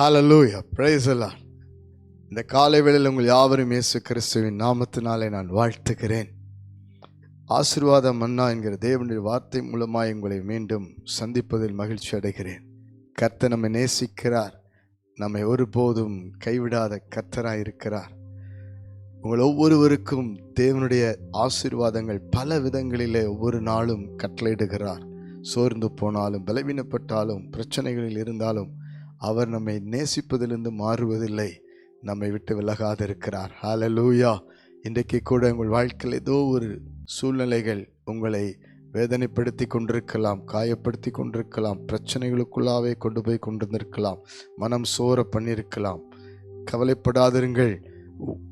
ஹாலலூயா praise இந்த காலை வேளையில் உங்கள் யாவரும் இயேசு கிறிஸ்துவின் நாமத்தினாலே நான் வாழ்த்துகிறேன். ஆசிர்வாதம் மன்னா என்கிற தேவனுடைய வார்த்தை மூலமாக உங்களை மீண்டும் சந்திப்பதில் மகிழ்ச்சி அடைகிறேன். கர்த்தர் நம்மை நேசிக்கிறார். நம்மை ஒருபோதும் கைவிடாத கர்த்தராக இருக்கிறார். உங்கள் ஒவ்வொருவருக்கும் தேவனுடைய ஆசீர்வாதங்கள் பல விதங்களிலே ஒவ்வொரு நாளும் கட்டளையிடுகிறார். சோர்ந்து போனாலும் பலவீனப்பட்டாலும் பிரச்சனைகளில் இருந்தாலும் அவர் நம்மை நேசிப்பதிலிருந்து மாறுவதில்லை. நம்மை விட்டு விலகாதிருக்கிறார். ஹalleluya இன்றைக்கு கூட உங்கள் வாழ்க்கையில் ஏதோ ஒரு சூழ்நிலைகள் உங்களை வேதனைப்படுத்தி கொண்டிருக்கலாம் காயப்படுத்தி கொண்டிருக்கலாம் பிரச்சனைகளுக்குள்ளாவே கொண்டு போய் கொண்டிருந்திருக்கலாம் மனம் சோர பண்ணியிருக்கலாம். கவலைப்படாதிருங்கள்.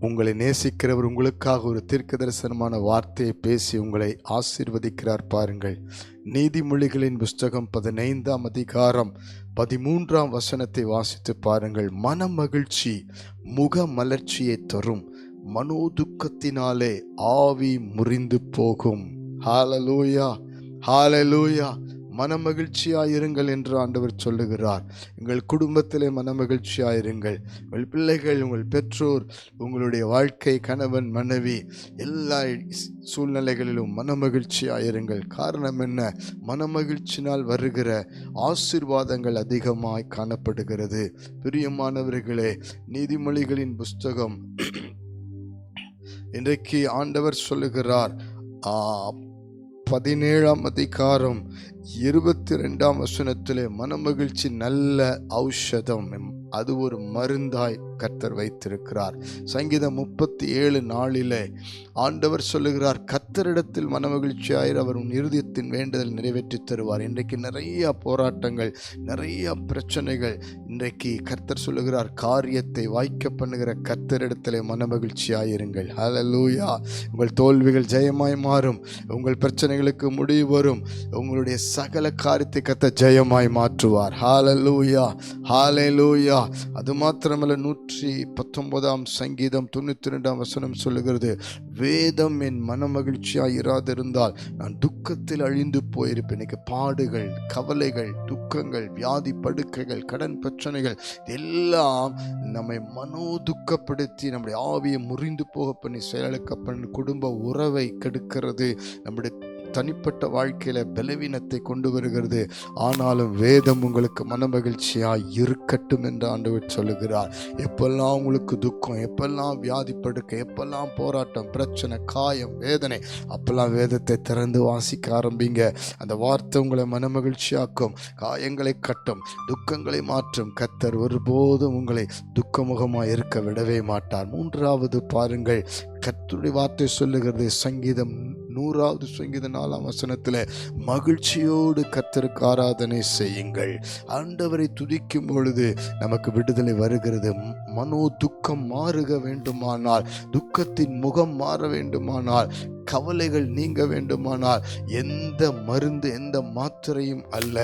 உங்களை நேசிக்கிறவர் உங்களுக்காக ஒரு தீர்க்க தரிசனமான வார்த்தையை பேசி உங்களை ஆசீர்வதிக்கிறார் பாருங்கள். நீதிமொழிகளின் புஸ்தகம் பதினைந்தாம் அதிகாரம் பதிமூன்றாம் வசனத்தை வாசித்து பாருங்கள். மன மகிழ்ச்சி முக மலர்ச்சியை தரும். மனோதுக்கத்தினாலே ஆவி முறிந்து போகும். ஹாலலூயா ஹாலலூயா மனமகிழ்ச்சியாக இருங்கள் என்று ஆண்டவர் சொல்லுகிறார். எங்கள் குடும்பத்திலே மனமகிழ்ச்சியாயிருங்கள். உங்கள் பிள்ளைகள் உங்கள் பெற்றோர் உங்களுடைய வாழ்க்கை கணவன் மனைவி எல்லா சூழ்நிலைகளிலும் மனமகிழ்ச்சியாயிருங்கள். காரணம் என்ன? மனமகிழ்ச்சினால் வருகிற ஆசீர்வாதங்கள் அதிகமாய் காணப்படுகிறது. பிரியமானவர்களே நீதிமொழிகளின் புஸ்தகம் இன்றைக்கு ஆண்டவர் சொல்லுகிறார் பதினேழாம் அதிகாரம் இருபத்தி ரெண்டாம் வசனத்திலே மனமகிழ்ச்சி நல்ல ஔஷதம். அது ஒரு மருந்தாய். கர்த்தர் வைத்திருக்கிறார். சங்கீதம் முப்பத்தி ஏழு நாளிலே ஆண்டவர் சொல்லுகிறார் கர்த்தரிடத்தில் மனமகிழ்ச்சியாயிரு அவர் உன் இருதயத்தின் வேண்டுதல் நிறைவேற்றி தருவார். இன்றைக்கு நிறைய போராட்டங்கள் நிறைய பிரச்சனைகள் இன்றைக்கு கர்த்தர் சொல்லுகிறார் காரியத்தை வாய்க்க பண்ணுகிற கர்த்தரிடத்திலே மனமகிழ்ச்சியாயிருங்கள். ஹலலூயா உங்கள் தோல்விகள் ஜெயமாய் மாறும் உங்கள் பிரச்சனைகளுக்கு முடிவு வரும் உங்களுடைய சகல காரியத்தை கத்த ஜெயமாய் மாற்றுவார். ஹalleluya லூயா அது மாத்திரமல்ல நூற்றி பத்தொன்பதாம் சங்கீதம் தொண்ணூற்றி ரெண்டாம் வசனம் சொல்லுகிறது வேதம் என் மனமகிழ்ச்சியாய் இராதிருந்தால் நான் துக்கத்தில் அழிந்து போயிருப்பேன். எனக்கு பாடுகள் கவலைகள் துக்கங்கள் வியாதி படுக்கைகள் கடன் பிரச்சனைகள் எல்லாம் நம்மை மனோ துக்கப்படுத்தி நம்முடைய ஆவியை முறிந்து போக பண்ணி செயலக்கப்பண் பண்ணி குடும்ப உறவை கெடுக்கிறது. நம்முடைய தனிப்பட்ட வாழ்க்கையில் பலவீனத்தை கொண்டு வருகிறது. ஆனாலும் வேதம் உங்களுக்கு மனமகிழ்ச்சியாய் இருக்கட்டும் என்று ஆண்டவர் சொல்லுகிறார். எப்பெல்லாம் உங்களுக்கு துக்கம் எப்பெல்லாம் வியாதி படுக்க எப்பெல்லாம் போராட்டம் பிரச்சனை காயம் வேதனை அப்பெல்லாம் வேதத்தை திறந்து வாசிக்க ஆரம்பிங்க. அந்த வார்த்தை உங்களை மனமகிழ்ச்சியாக்கும். காயங்களை கட்டும் துக்கங்களை மாற்றும். கத்தர் ஒருபோதும் உங்களை துக்கமுகமாக இருக்க விடவே மாட்டார். மூன்றாவது பாருங்கள் கத்துடைய வார்த்தை சொல்லுகிறது. சங்கீதம் நூறாவது சங்கீத நாலாம் வசனத்தில் மகிழ்ச்சியோடு கத்தருக்கு ஆராதனை செய்யுங்கள். ஆண்டவரை துதிக்கும் பொழுது நமக்கு விடுதலை வருகிறது. மனோ துக்கம் மாறுக வேண்டுமானால் துக்கத்தின் முகம் மாற வேண்டுமானால் கவலைகள் நீங்க வேண்டுமானால் எந்த மருந்து எந்த மாத்திரையும் அல்ல.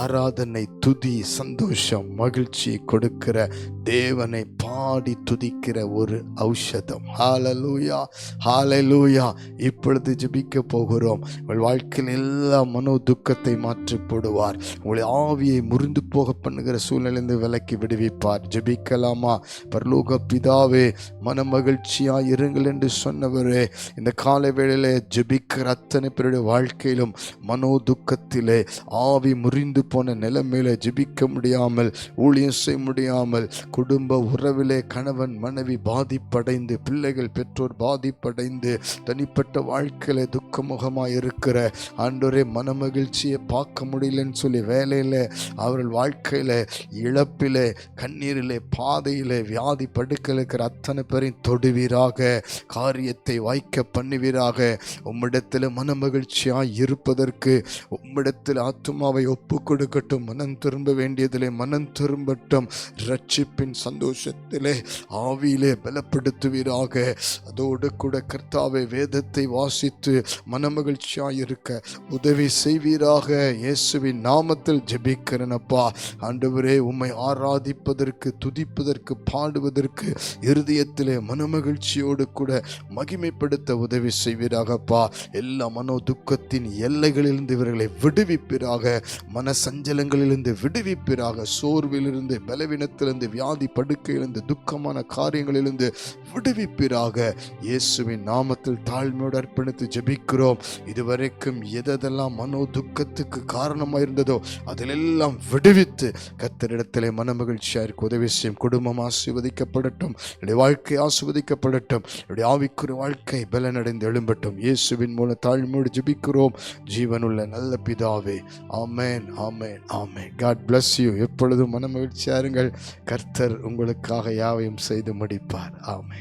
ஆராதனை துதி சந்தோஷம் மகிழ்ச்சி கொடுக்கிற தேவனை பாடி துதிக்கிற ஒரு ஔஷதம். ஹாலலூயா ஹாலலூயா இப்பொழுது ஜபிக்க போகிறோம். உங்கள் வாழ்க்கையில் எல்லா மனோ துக்கத்தை மாற்றி போடுவார். உங்களை ஆவியை முறிந்து போக பண்ணுகிற சூழ்நிலையிலிருந்து விலக்கி விடுவிப்பார். ஜெபிக்கலாமா? பரலோக பிதாவே மன மகிழ்ச்சியா இருங்கள் என்று சொன்னவரே இந்த காலை வேளையிலே ஜெபிக்கிற அத்தனை பேருடைய வாழ்க்கையிலும் மனோ துக்கத்திலே ஆவி முறிந்து போன நிலைமையில ஜெபிக்க முடியாமல் ஊழியம் செய்ய முடியாமல் குடும்ப உறவிலே கணவன் மனைவி பாதிப்படைந்து பிள்ளைகள் பெற்றோர் பாதிப்படைந்து தனிப்பட்ட வாழ்க்கையில துக்கமுகமாக இருக்கிற ஆண்டோரே மனமகிழ்ச்சியை பார்க்க முடியலன்னு சொல்லி வேலையில் அவர்கள் வாழ்க்கையில் இழப்பில் கண்ணீரிலே பாதையில் வியாதி படுக்கையில் இருக்கிற அத்தனை பேரையும் தொடுவீராக காரியத்தை வாய்க்க பண்ணுவீராக. உம்மிடத்தில் மனமகிழ்ச்சியாய் இருப்பதற்கு உம்மிடத்தில் ஆத்துமாவை ஒப்பு கொடுக்கட்டும் மனம் திரும்ப வேண்டியதிலே மனம் திரும்பட்டும். ரட்சிப்பின் சந்தோஷத்தில் இடத்திலே ஆவியிலே பலப்படுத்துவீராக. அதோடு கூட கர்த்தாவை வேதத்தை வாசித்து மனமகிழ்ச்சியாக இருக்க உதவி செய்வீராக. இயேசுவின் நாமத்தில் ஜெபிக்கிறனப்பா. ஆண்டவரே உம்மை ஆராதிப்பதற்கு துதிப்பதற்கு பாடுவதற்கு இருதயத்திலே மனமகிழ்ச்சியோடு கூட மகிமைப்படுத்த உதவி செய்வீராகப்பா. எல்லா மனோ துக்கத்தின் எல்லைகளிலிருந்து இவர்களை விடுவிப்பீராக. மன சஞ்சலங்களிலிருந்து விடுவிப்பீராக. சோர்விலிருந்து பலவீனத்திலிருந்து வியாதி படுக்கையிலிருந்து துக்கமான காரியங்களிலிருந்து விடுவிப்பீராக. இயேசுவின் நாமத்தில் தாழ்மையோடு அர்ப்பணித்து ஜெபிக்கிறோம். இதுவரைக்கும் எதெல்லாம் மனோ துக்கத்துக்கு காரணமாக இருந்ததோ அதிலெல்லாம் விடுவித்து கத்தரிடத்திலே மனமகிழ்ச்சியாக இருக்க உதவி செய்யும் குடும்பம் ஆசிர்வதிக்கப்படட்டும். என்னுடைய வாழ்க்கை ஆசிர்வதிக்கப்படட்டும். என்னுடைய ஆவிக்குரிய வாழ்க்கை பலனடைந்து எழும்பட்டும். இயேசுவின் மூலம் தாழ்மையோடு ஜெபிக்கிறோம். ஜீவனுள்ள நல்ல பிதாவே ஆமேன் ஆமேன் ஆமேன். காட் பிளஸ் யூ எப்பொழுதும் மனமகிழ்ச்சியாருங்கள். கர்த்தர் உங்களுக்காக யாவையும் செய்து முடிப்பார். ஆமை